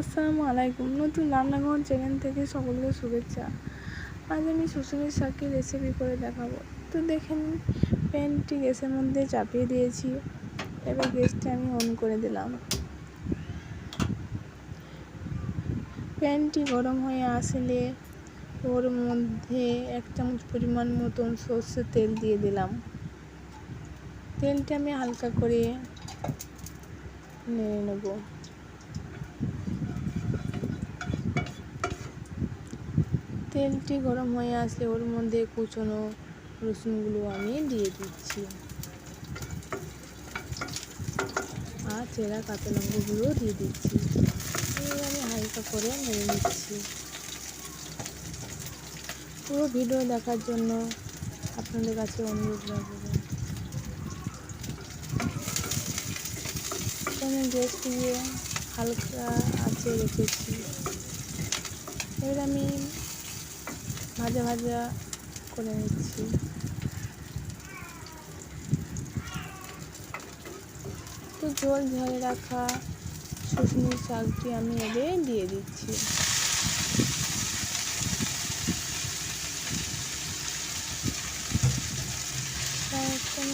আসসালামু আলাইকুম। নতুন রান্নাঘর চ্যানেল থেকে সকলকে শুভেচ্ছা। আজ আমি শুশুনির শাকের রেসিপি করে দেখাবো। তো দেখেন প্যানটি গ্যাসের মধ্যে চাপিয়ে দিয়েছি। এবার গ্যাসটা আমি অন করে দিলাম। প্যানটি গরম হয়ে আসলে ওর মধ্যে এক চামচ পরিমাণ মতন সর্ষে তেল দিয়ে দিলাম। তেলটা আমি হালকা করে নেড়ে নেব। তেলটি গরম হয়ে আসলে ওর মধ্যে কুচনো রসুনগুলো আমি দিয়ে দিচ্ছি। আর চেরা কাঁচা লঙ্কাগুলো দিয়ে দিচ্ছি। আমি হালকা করে নেড়ে নিচ্ছি। পুরো ভিডিও দেখার জন্য আপনাদের কাছে অনুরোধ রাখব। আমি গ্যাস দিয়ে হালকা আছে রেখেছি। এবার আমি ভাজা ভাজা করে নিচ্ছি। তো জল ঝরে রাখা শুকনো শাকটি আমি এবে দিয়ে দিচ্ছি।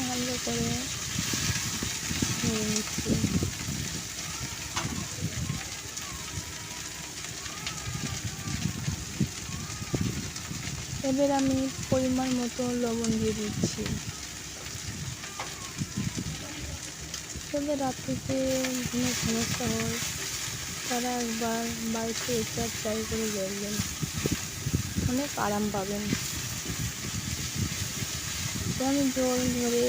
হালকা করে নিয়ে নিচ্ছি। এবার আমি পরিমাণ মতো লবণ দিয়ে দিচ্ছি। যাদের রাত্রিতে ঘুমের সমস্যা হয়। তারা একবার বাড়িতে এটা ট্রাই করে দেখবেন। অনেক আরাম পাবেন। আমি জল ধরে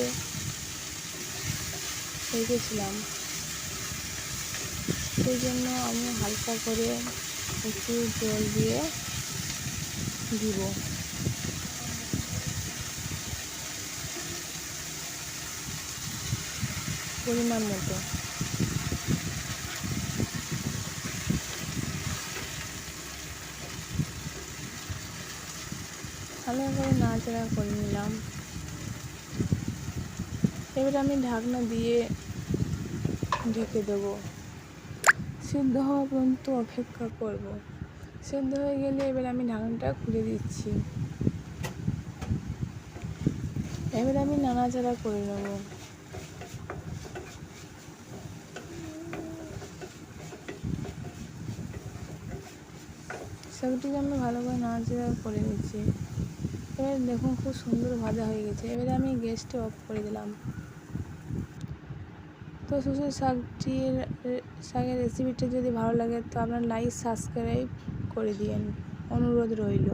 রেখেছিলাম। সেই জন্য আমি হালকা করে একটু জল দিয়ে দিব। পরিমাণ মতো। ভালো করে নাড়াচাড়া করে নিলাম। এবার আমি ঢাকনা দিয়ে ঢেকে দেবো। সিদ্ধ হওয়া পর্যন্ত অপেক্ষা করব। সিদ্ধ হয়ে গেলে এবার আমি ঢাকনটা খুলে দিচ্ছি। এবার আমি নাড়াচাড়া করে নেব। শাকটিকে আমি ভালো করে নাড়াচাড়া করে নিচ্ছি। এবার দেখুন খুব সুন্দর ভাজা হয়ে গেছে। এবারে আমি গ্যাসটা অফ করে দিলাম। তো শুধু শাকটির, শাকের রেসিপিটা যদি ভালো লাগে তো আপনার লাইক সাবস্ক্রাইব করে দিন অনুরোধ রইল।